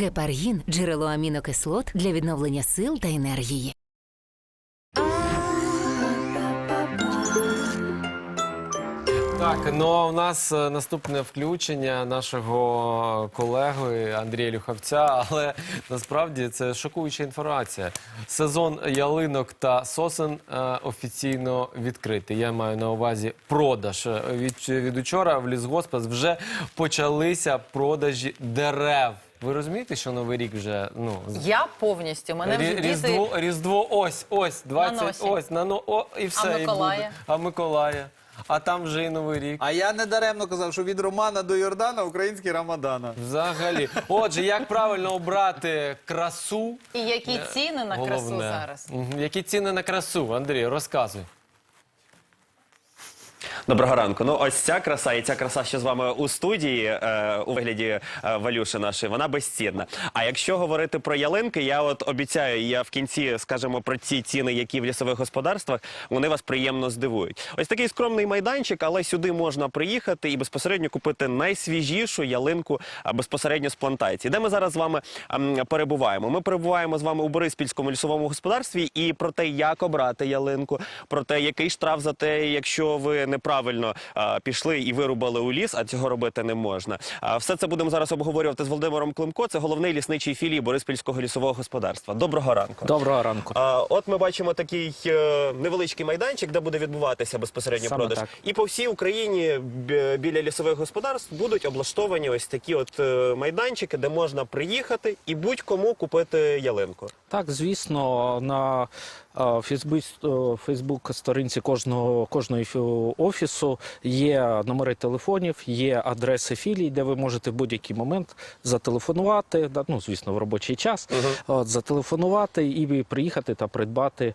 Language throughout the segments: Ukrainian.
Гепаргін джерело амінокислот для відновлення сил та енергії. Так, ну а у нас е, наступне включення нашого колеги Андрія Люхавця, але насправді це шокуюча інформація. Сезон ялинок та сосен е, офіційно відкритий. Я маю на увазі продаж. Е, Від, від учора в лісгоспас вже почалися продажі дерев. Ви розумієте, що новий рік вже ну з- Я повністю. Мене вже Рі- діти... Різдво, Різдво, ось, ось, 20, носі. ось, на, но- о, і все, і Миколая? буде. А Миколая? А там вже і Новий рік. А я не даремно казав, що від Романа до Йордана український Рамадана. Взагалі. Отже, як правильно обрати красу? І які ціни на красу Головне. зараз? Мгм. Які ціни на красу, Андрій, розказуй. Доброго ранку. Ну ось ця краса, і ця краса, що з вами у студії е, у вигляді е, Валюши нашої, вона безцінна. А якщо говорити про ялинки, я от обіцяю, я в кінці скажемо про ці ціни, які в лісових господарствах, вони вас приємно здивують. Ось такий скромний майданчик, але сюди можна приїхати і безпосередньо купити найсвіжішу ялинку безпосередньо з плантації. Де ми зараз з вами ем, перебуваємо? Ми перебуваємо з вами у Бориспільському лісовому господарстві і про те, як обрати ялинку, про те, який штраф за те, якщо ви неправильно а, пішли і вирубали у ліс, а цього робити не можна. Все це будемо зараз обговорювати з Володимиром Климко. Це головний лісничий філії Бориспільського лісового господарства. Доброго ранку. Доброго ранку. От ми бачимо такий е, невеличкий майданчик, де буде відбуватися безпосередньо Саме продаж. так. І по всій Україні біля лісових господарств будуть облаштовані ось такі от е, майданчики, де можна приїхати і будь-кому купити ялинку. Так, звісно, на Фейсбук, е, Фейсбук сторінці кожного кожної офісу є номери телефонів, є адреси філій, де ви можете в будь-який момент зателефонувати, ну звісно, в робочий час, от, зателефонувати і приїхати та придбати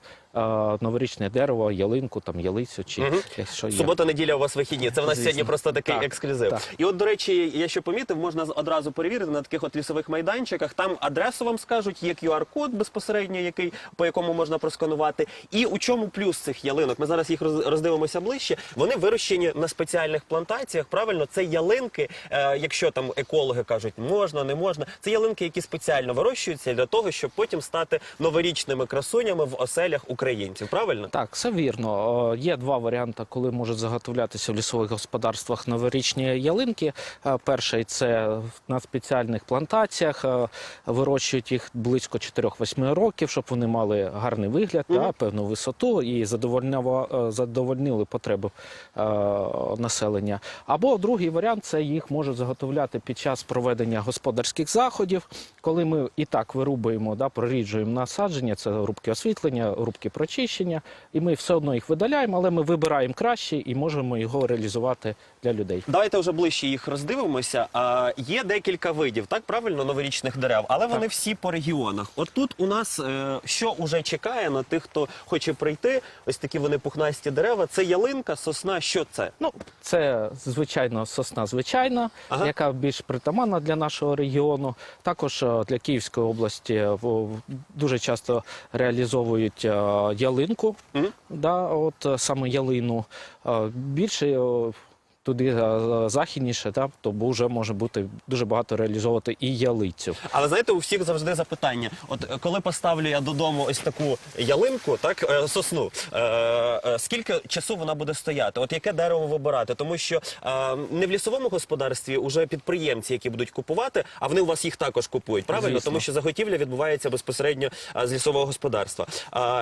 новорічне дерево, ялинку, там ялицю чи якщо є. Субота, неділя у вас вихідні. Це в нас Звісно. сьогодні просто такий Так, ексклюзив. так. І от, до речі, я що помітив, можна одразу перевірити на таких от лісових майданчиках. Там адресу вам скажуть, є QR-код безпосередньо, який по якому можна просканувати. І у чому плюс цих ялинок? Ми зараз їх роз- роздивимося ближче. Вони вирощені на спеціальних плантаціях. Правильно, це ялинки, е, якщо там екологи кажуть, можна, не можна. Це ялинки, які спеціально вирощуються для того, щоб потім стати новорічними красунями в оселях українців. Правильно? Так, все вірно. Е, Є два варіанти, коли можуть заготовлятися в лісових господарствах новорічні ялинки. Е, Перший це на спеціальних плантаціях. е, Вирощують їх близько 4-8 років, щоб вони мали гарний вигляд, та, певну висоту і задовольнили потреби е, населення. Або другий варіант це їх можуть заготовляти під час проведення господарських заходів, коли ми і так вирубуємо, да, проріджуємо насадження, це рубки освітлення, рубки прочищення, і ми все одно їх видаляємо, але ми вибираємо краще і можемо його реалізувати для людей. Давайте вже ближче їх роздивимося. А, є декілька видів, так правильно, новорічних дерев, але вони всі по регіонах. От тут у нас е, що уже чекає на тих, хто хоче прийти. Ось такі вони пухнасті дерева. Це ялинка, сосна. Що це? Ну, це звичайно сосна звичайна, Ага. яка більш притаманна для нашого регіону. Також е, для Київської області е, дуже часто реалізовують е, ялинку, -hmm. да, от е, саме ялину. Е, Більше туди е, західніше, да, то вже може бути дуже багато реалізовувати і ялицю. Але знаєте, у всіх завжди запитання. От е, коли поставлю я додому ось таку ялинку, так е, сосну, е, е, скільки часу вона буде стояти? От яке дерево вибирати? Тому що е, не в лісовому господарстві уже підприємці, які будуть купувати, а вони у вас їх також купують. Правильно, Звісно. тому що заготівля відбувається безпосередньо е, з лісового господарства.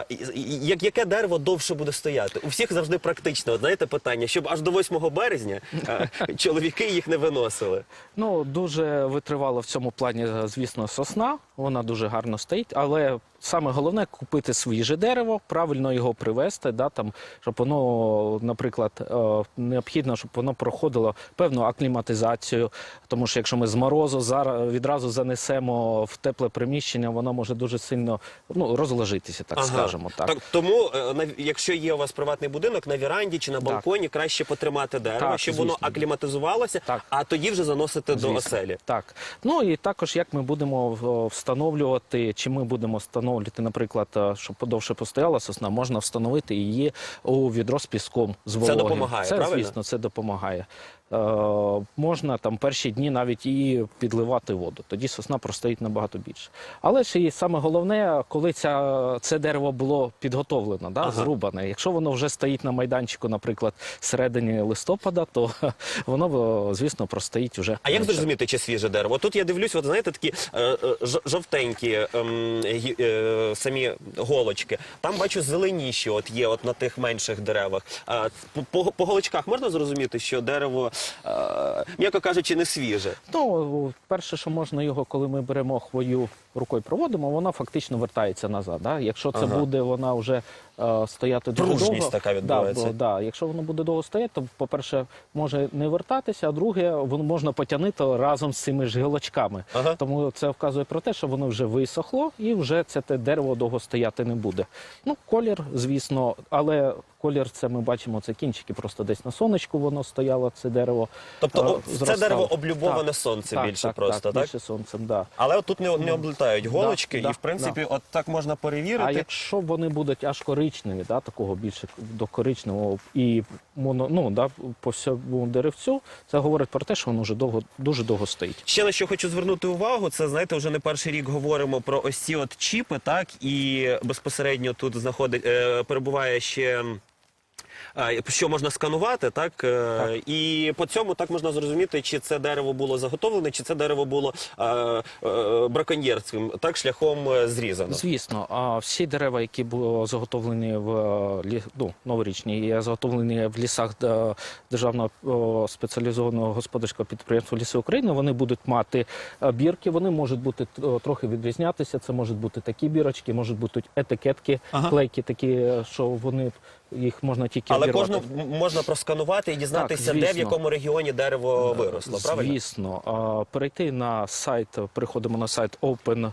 І- як яке дерево довше буде стояти? У всіх завжди практично. От, знаєте, питання, щоб аж до 8 березня е, чоловіки їх не виносили. Ну, дуже витривало в цьому плані, е, звісно, сосна. Вона дуже гарно стоїть, але саме головне купити свіже дерево, правильно його привезти, да, там, щоб воно, наприклад, е, необхідно, щоб воно проходило певну акліматизацію. Тому що якщо ми з морозу зараз відразу занесемо в тепле приміщення, воно може дуже сильно ну, розложитися, так Ага. скажемо. Так. тому, е, якщо є у вас приватний будинок на віранді чи на Так. балконі, краще потримати дерево, Так, щоб воно акліматизувалося, Так. а тоді вже заносити до оселі. Так. Ну і також як ми будемо встановлювати, чи ми будемо встановлювати, наприклад, е, щоб подовше постояла сосна, можна встановити її у відро з піском з вологим. допомагає, Це, правильно? звісно, це допомагає. Е, можна там перші дні навіть і підливати воду. Тоді сосна простоїть набагато більше. Але ж і саме головне, коли ця, це дерево було підготовлено, да, зрубане. Якщо воно вже стоїть на майданчику, наприклад, всередині листопада, то воно, е, звісно, простоїть вже. А як зрозуміти, чи свіже дерево? Тут я дивлюсь, от знаєте, такі е, е, жовтенькі ем, е, самі голочки. Там бачу зеленіші, от є от на тих менших деревах. По, по, по голочках можна зрозуміти, що дерево, м'яко кажучи, не свіже. Ну, перше, що можна його, коли ми беремо хвою рукою проводимо, вона фактично вертається назад. Да? Якщо це Ага. буде вона вже е, стояти дуже Пружність довго, така відбувається. Да, бо, да, якщо воно буде довго стояти, то, по-перше, може не вертатися, а друге, воно можна потягнути разом з цими ж гілочками. Ага. Тому це вказує про те, що воно вже висохло і вже це те дерево довго стояти не буде. Ну, колір, звісно, але колір це ми бачимо, це кінчики, просто десь на сонечку воно стояло, це дерево. Тобто, е, це зростало. дерево облюбоване Так. сонцем Так, більше так, просто, так? Більше сонцем, да. Але от тут не, не облітають голочки, да, і в принципі, от так можна перевірити. А якщо вони будуть аж коричневі, да, такого більше до коричневого і моно, ну, да, по всьому деревцю, це говорить про те, що воно вже довго, дуже довго стоїть. Ще на що хочу звернути увагу, це знаєте, вже не перший рік говоримо про ось ці от чіпи, так і безпосередньо тут знаходить е, перебуває ще. Що можна сканувати, так? Е, і по цьому так можна зрозуміти, чи це дерево було заготовлене, чи це дерево було е, е, браконьєрським, так шляхом зрізано. Звісно, а всі дерева, які були заготовлені в ну, новорічні, заготовлені в лісах державного спеціалізованого господарського підприємства Ліси України, вони будуть мати бірки. Вони можуть бути трохи відрізнятися. Це можуть бути такі бірочки, можуть бути етикетки, клейки, такі, що вони їх можна тільки Але обірвати. кожну можна просканувати і дізнатися, Так, де в якому регіоні дерево виросло. Правильно? Звісно, перейти на сайт, переходимо на сайт Open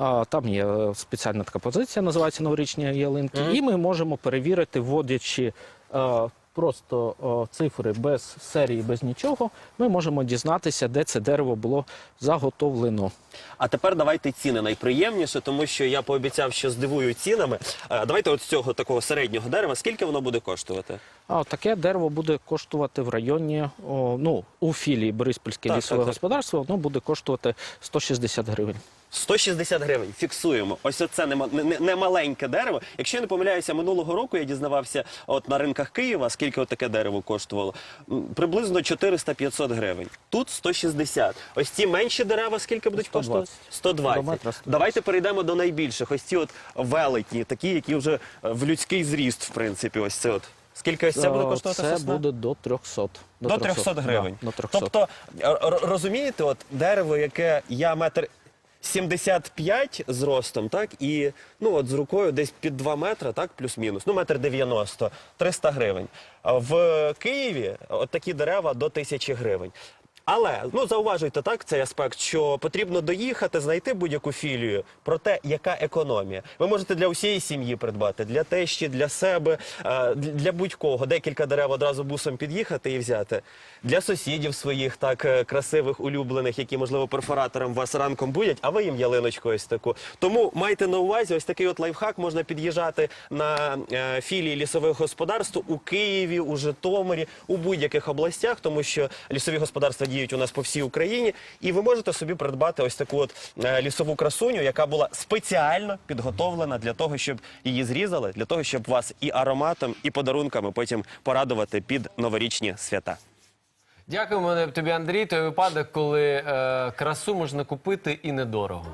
е, Там є е, спеціальна така позиція, називається новорічні ялинки, і ми можемо перевірити, вводячи е, просто цифри без серії, без нічого. Ми можемо дізнатися, де це дерево було заготовлено. А тепер давайте ціни найприємніше, тому що я пообіцяв, що здивую цінами. Е, Давайте от з цього такого середнього дерева, скільки воно буде коштувати? А таке дерево буде коштувати в районі, о, ну, у філії Бориспільське Так, лісове так, так. господарство, воно буде коштувати 160 гривень. 160 гривень. Фіксуємо. Ось оце не, не, не- не маленьке дерево. Якщо я не помиляюся, минулого року я дізнавався от на ринках Києва, скільки от таке дерево коштувало. М, Приблизно 400-500 гривень. Тут 160. Ось ці менші дерева скільки будуть 120. коштувати? 120. До 120. Давайте перейдемо до найбільших. Ось ці от велетні, такі, які вже е, в людський зріст, в принципі, ось це от. Скільки ось це буде Е, коштувати Це сосна? буде до 300. До 300 гривень. Да, до 300. Тобто, р- р- розумієте, от дерево, яке я метр 75 зростом, так, і ну от з рукою десь під 2 метри, так, плюс-мінус, ну метр 90, 300 гривень. В Києві от такі дерева до 1000 гривень. Але ну зауважуйте так цей аспект, що потрібно доїхати, знайти будь-яку філію про те, яка економія. Ви можете для усієї сім'ї придбати, для тещі, для себе, е, для будь-кого. Декілька дерев одразу бусом під'їхати і взяти. Для сусідів своїх так е, красивих, улюблених, які можливо перфоратором вас ранком будять, а ви їм ялиночку ось таку. Тому майте на увазі, ось такий от лайфхак можна під'їжджати на е, філії лісових господарств у Києві, у Житомирі, у будь-яких областях, тому що лісові господарства діють у нас по всій Україні, і ви можете собі придбати ось таку от е, лісову красуню, яка була спеціально підготовлена для того, щоб її зрізали, для того, щоб вас і ароматом, і подарунками потім порадувати під новорічні свята. Дякуємо тобі, Андрій. Той випадок, коли е, красу можна купити і недорого.